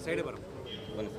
ಸ್ವಲ್ಪ ಸೈಡ್ ಬರೋ ಬನ್ನಿ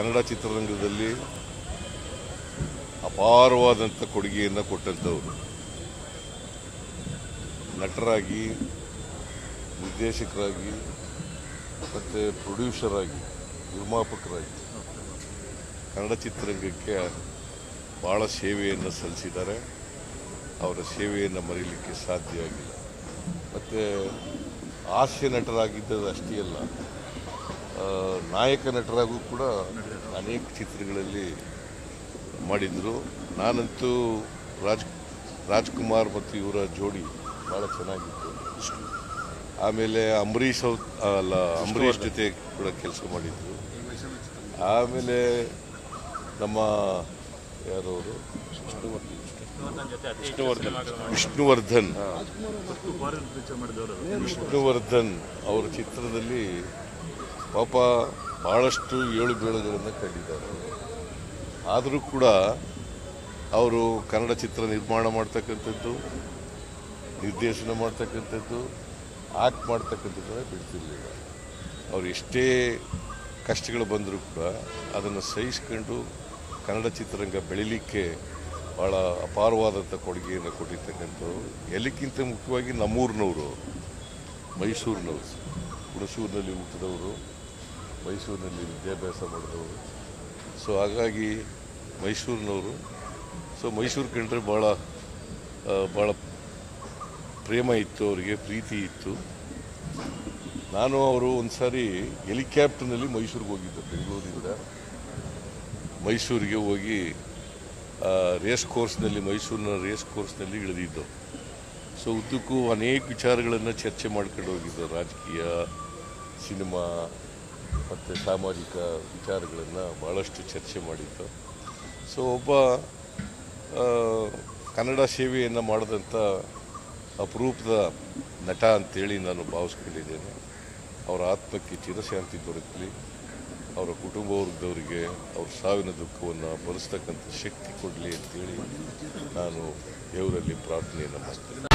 ಕನ್ನಡ ಚಿತ್ರರಂಗದಲ್ಲಿ ಅಪಾರವಾದಂಥ ಕೊಡುಗೆಯನ್ನು ಕೊಟ್ಟಂಥವ್ರು. ನಟರಾಗಿ, ನಿರ್ದೇಶಕರಾಗಿ, ಮತ್ತು ಪ್ರೊಡ್ಯೂಸರ್ ಆಗಿ, ನಿರ್ಮಾಪಕರಾಗಿ ಕನ್ನಡ ಚಿತ್ರರಂಗಕ್ಕೆ ಭಾಳ ಸೇವೆಯನ್ನು ಸಲ್ಲಿಸಿದ್ದಾರೆ. ಅವರ ಸೇವೆಯನ್ನು ಮರೀಲಿಕ್ಕೆ ಸಾಧ್ಯ ಆಗಿಲ್ಲ. ಮತ್ತು ಹಾಸ್ಯ ನಟರಾಗಿದ್ದದ್ದು ಅಷ್ಟೇ ಅಲ್ಲ. ನಾಯಕ ನಟರಾಗೂ ಕೂಡ ಅನೇಕ ಚಿತ್ರಗಳಲ್ಲಿ ಮಾಡಿದರು. ನಾನಂತೂ ರಾಜ್ ರಾಜ್ಕುಮಾರ್ ಮತ್ತು ಇವರ ಜೋಡಿ ಭಾಳ ಚೆನ್ನಾಗಿತ್ತು. ಆಮೇಲೆ ಅಂಬರೀಷ್ ಅವ್ರ ಅಲ್ಲ ಅಂಬರೀಷ್ ಜೊತೆ ಕೂಡ ಕೆಲಸ ಮಾಡಿದ್ರು. ಆಮೇಲೆ ನಮ್ಮ ಯಾರವರು ವಿಷ್ಣುವರ್ಧನ್. ವಿಷ್ಣುವರ್ಧನ್ ಅವರ ಚಿತ್ರದಲ್ಲಿ ಪಾಪ ಭಾಳಷ್ಟು ಏಳು ಬೀಳುಗಳನ್ನು ಕಂಡಿದ್ದಾರೆ. ಆದರೂ ಕೂಡ ಅವರು ಕನ್ನಡ ಚಿತ್ರ ನಿರ್ಮಾಣ ಮಾಡ್ತಕ್ಕಂಥದ್ದು, ನಿರ್ದೇಶನ ಮಾಡ್ತಕ್ಕಂಥದ್ದು, ಆಕ್ಟ್ ಮಾಡ್ತಕ್ಕಂಥದ್ದನ್ನು ಬಿಡ್ತಿರ್ಲಿಲ್ಲ. ಅವ್ರು ಎಷ್ಟೇ ಕಷ್ಟಗಳು ಬಂದರೂ ಕೂಡ ಅದನ್ನು ಸಹಿಸ್ಕೊಂಡು ಕನ್ನಡ ಚಿತ್ರರಂಗ ಬೆಳಿಲಿಕ್ಕೆ ಭಾಳ ಅಪಾರವಾದಂಥ ಕೊಡುಗೆಯನ್ನು ಕೊಟ್ಟಿರ್ತಕ್ಕಂಥವ್ರು. ಎಲ್ಲಕ್ಕಿಂತ ಮುಖ್ಯವಾಗಿ ನಮ್ಮೂರಿನವರು, ಮೈಸೂರಿನವರು, ಹುಣಸೂರಿನಲ್ಲಿ ಹುಟ್ಟಿದವರು. ಮೈಸೂರಿನಲ್ಲಿ ವಿದ್ಯಾಭ್ಯಾಸ ಮಾಡಿದವರು. ಸೊ ಹಾಗಾಗಿ ಮೈಸೂರಿನವರು ಸೊ ಮೈಸೂರು ಕಂಡ್ರೆ ಭಾಳ ಭಾಳ ಪ್ರೇಮ ಇತ್ತು, ಅವರಿಗೆ ಪ್ರೀತಿ ಇತ್ತು. ನಾನು, ಅವರು ಒಂದು ಸಾರಿ ಹೆಲಿಕ್ಯಾಪ್ಟರ್ನಲ್ಲಿ ಮೈಸೂರಿಗೆ ಹೋಗಿದ್ದೆ, ಬೆಂಗಳೂರಿಂದ. ಮೈಸೂರಿಗೆ ಹೋಗಿ ರೇಸ್ ಕೋರ್ಸ್ನಲ್ಲಿ, ಮೈಸೂರಿನ ರೇಸ್ ಕೋರ್ಸ್ನಲ್ಲಿ ಇಳಿದಿದ್ದು. ಸೊ ಉದ್ದಕ್ಕೂ ಅನೇಕ ವಿಚಾರಗಳನ್ನು ಚರ್ಚೆ ಮಾಡ್ಕೊಂಡು ಹೋಗಿದ್ದು, ರಾಜಕೀಯ, ಸಿನಿಮಾ ಮತ್ತು ಸಾಮಾಜಿಕ ವಿಚಾರಗಳನ್ನು ಭಾಳಷ್ಟು ಚರ್ಚೆ ಮಾಡಿತ್ತು ಸೊ ಒಬ್ಬ ಕನ್ನಡ ಸೇವೆಯನ್ನು ಮಾಡಿದಂಥ ಅಪರೂಪದ ನಟ ಅಂತೇಳಿ ನಾನು ಭಾವಿಸ್ಕೊಂಡಿದ್ದೇನೆ. ಅವರ ಆತ್ಮಕ್ಕೆ ಚಿರಶಾಂತಿ ದೊರಕಲಿ, ಅವರ ಕುಟುಂಬ ವರ್ಗದವರಿಗೆ ಅವ್ರ ಸಾವಿನ ದುಃಖವನ್ನು ಭರಿಸ್ತಕ್ಕಂಥ ಶಕ್ತಿ ಕೊಡಲಿ ಅಂತೇಳಿ ನಾನು ದೇವರಲ್ಲಿ ಪ್ರಾರ್ಥನೆಯನ್ನು ಮಾಡ್ತೇನೆ.